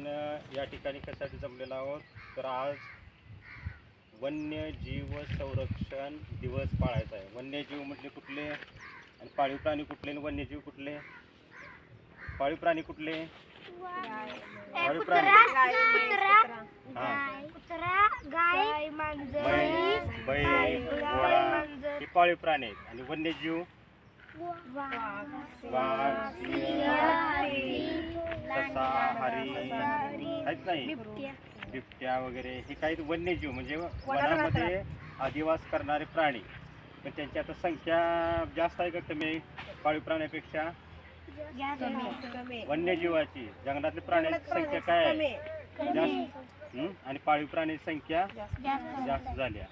आपण या ठिकाणी कशासाठी जमलेलो आहोत? तर आज वन्यजीव संरक्षण दिवस पाळायचा आहे. वन्यजीव म्हटले कुठले? आणि पाळीव प्राणी कुठले आणि वन्यजीव कुठले? पाळीव प्राणी कुठले? पाळीव प्राणी. हा. बैल घोडा. हे पाळीव प्राणी आहेत. आणि वन्यजीव ससा हरी आहेत नाही बिबट्या वगैरे हे काही वन्यजीव म्हणजे वनामध्ये अधिवास करणारे प्राणी. पण त्यांची आता संख्या जास्त आहे का कमी? पाळीव प्राण्यापेक्षा? वन्यजीवाची. जंगलातल्या प्राण्यांची संख्या काय आहे? जास्त. हं? आणि पाळीव प्राण्याची संख्या जास्त. झाल्या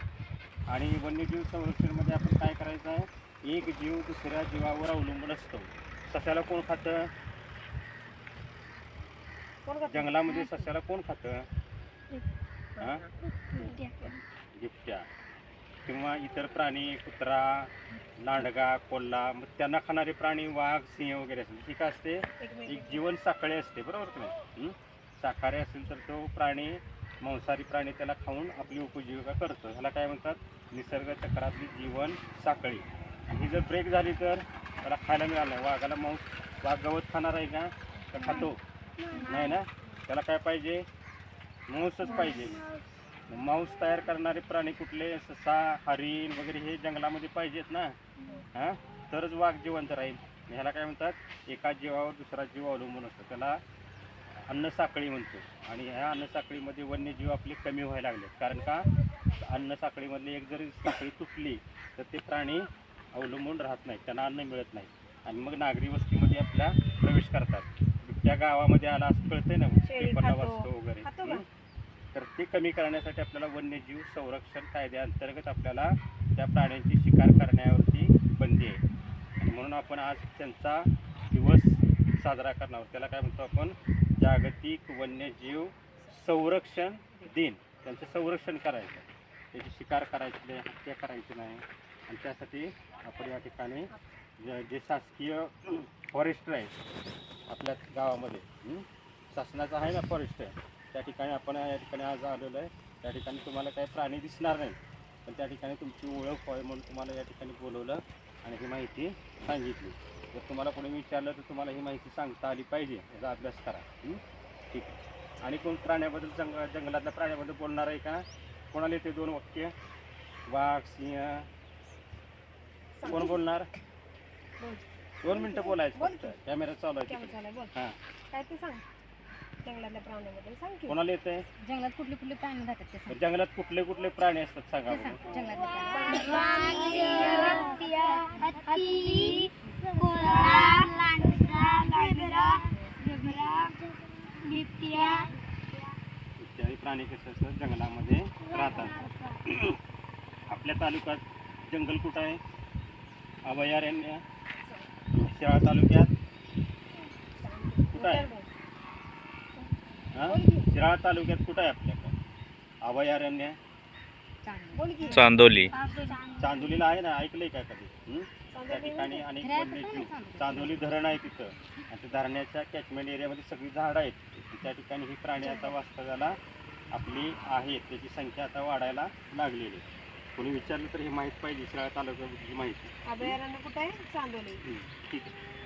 आणि वन्यजीव संरक्षणमध्ये आपण काय करायचं आहे? एक जीव दुसऱ्या जीवावर अवलंबून असतो. सस्याला कोण खातं? जंगलामध्ये सस्याला कोण खातं? बिबट्या. किंवा इतर प्राणी कुत्रा लांडगा कोल्हा मग त्यांना खाणारे प्राणी वाघ सिंह वगैरे असतील. ठीक असते? एक जीवन साखळी असते. बरोबर की नाही? शाकाहारी असेल तर तो प्राणी मांसाहारी प्राणी त्याला खाऊन आपली उपजीविका करतो. ह्याला काय म्हणतात? निसर्ग चक्रातली जीवन साखळी. आणि ही जर ब्रेक झाली तर त्याला खायला मिळालं नाही. वाघाला मांस वाघ गवत खाणार आहे का? तर खातो. नाही ना? त्याला काय पाहिजे? मांसच पाहिजे. मांस तयार करणारे प्राणी कुठले? ससा हरिण वगैरे हे जंगलामध्ये पाहिजेत ना? हां? तरच वाघ जिवंत राहील. ह्याला काय म्हणतात? एका जीवावर दुसरा जीव अवलंबून असतो. त्याला अन्न साखळी म्हणतो. आणि ह्या अन्न साखळीमध्ये वन्यजीव आपले कमी व्हायला लागले कारण का? अन्न साखळीमधली एक जरी साखळी तुटली तर ते प्राणी अवलंबून राहत नाहीत त्यांना अन्न मिळत नाही आणि मग नागरी वस्तीमध्ये आपल्या प्रवेश करतात. त्या गावामध्ये आला असं कळतंय ना पेपरला. वाचतो वगैरे? तर ते कमी करण्यासाठी आपल्याला वन्यजीव संरक्षण कायद्याअंतर्गत आपल्याला त्या प्राण्यांची शिकार करण्यावरती बंदी आहे. आणि म्हणून आपण आज त्यांचा दिवस साजरा करणार आहोत. त्याला काय म्हणतो आपण? जागतिक वन्यजीव संरक्षण दिन. त्यांचं संरक्षण करायचं. त्याची शिकार करायची नाही हत्या करायची नाही. आणि त्यासाठी आपण या ठिकाणी जे जे शासकीय फॉरेस्टर आहे आपल्या गावामध्ये शासनाचा शासनाचं आहे ना फॉरेस्ट आहे त्या ठिकाणी आपण या ठिकाणी आज आलेलो आहे. त्या ठिकाणी तुम्हाला काही प्राणी दिसणार नाही. पण त्या ठिकाणी तुमची ओळख व्हावी म्हणून तुम्हाला या ठिकाणी बोलवलं आणि ही माहिती सांगितली. जर तुम्हाला कोणी विचारलं तर तुम्हाला ही माहिती सांगता आली पाहिजे. याचा अभ्यास करा. ठीक आहे. आणि कोण प्राण्याबद्दल जंग जंगलातल्या प्राण्याबद्दल बोलणार आहे का? कोणाला येते दोन वाक्य? वाघ सिंह. कोण बोलणार? दोन मिनटं बोलायचं बोल फक्त. कॅमेरा चालू आहे केव्हा तिकडे. झालंय बोल. हाँ. काय ते सांग. जंगलातल्या प्राण्याबद्दल सांग की. कोणाला येतंय? जंगलात कुठले कुठले प्राणी राहतात ते सांग. जंगलात कुठले कुठले प्राणी असतात सांगा ते सांग. जंगलातले प्राणी. प्राणी कसे जंगलामध्ये राहतात. आपल्या तालुक्यात जंगल कुठं आहे? अभयारण्य शेळा तालुक्यात? कुठं आहे? हां? शिराळा तालुक्यात कुठं आहे आपल्याकडं? अभयारण्य? चांदोली. चांदोलीला आहे ना? ऐकलंय का कधी? त्या ठिकाणी अनेक चांदोली धरण आहे तिथं. आणि त्या धरणाच्या कॅचमेंट एरियामध्ये सगळी झाडं आहेत. त्या ठिकाणी ही प्राणी आता वास्तव्याला आपली आहेत त्याची संख्या आता वाढायला लागलेली. आहे. कोणी विचारलं तर हे माहीत पाहिजे शिराळा तालुक्याची माहिती. अभयारण्य कुठं आहे? चांदोली. ठीक आहे.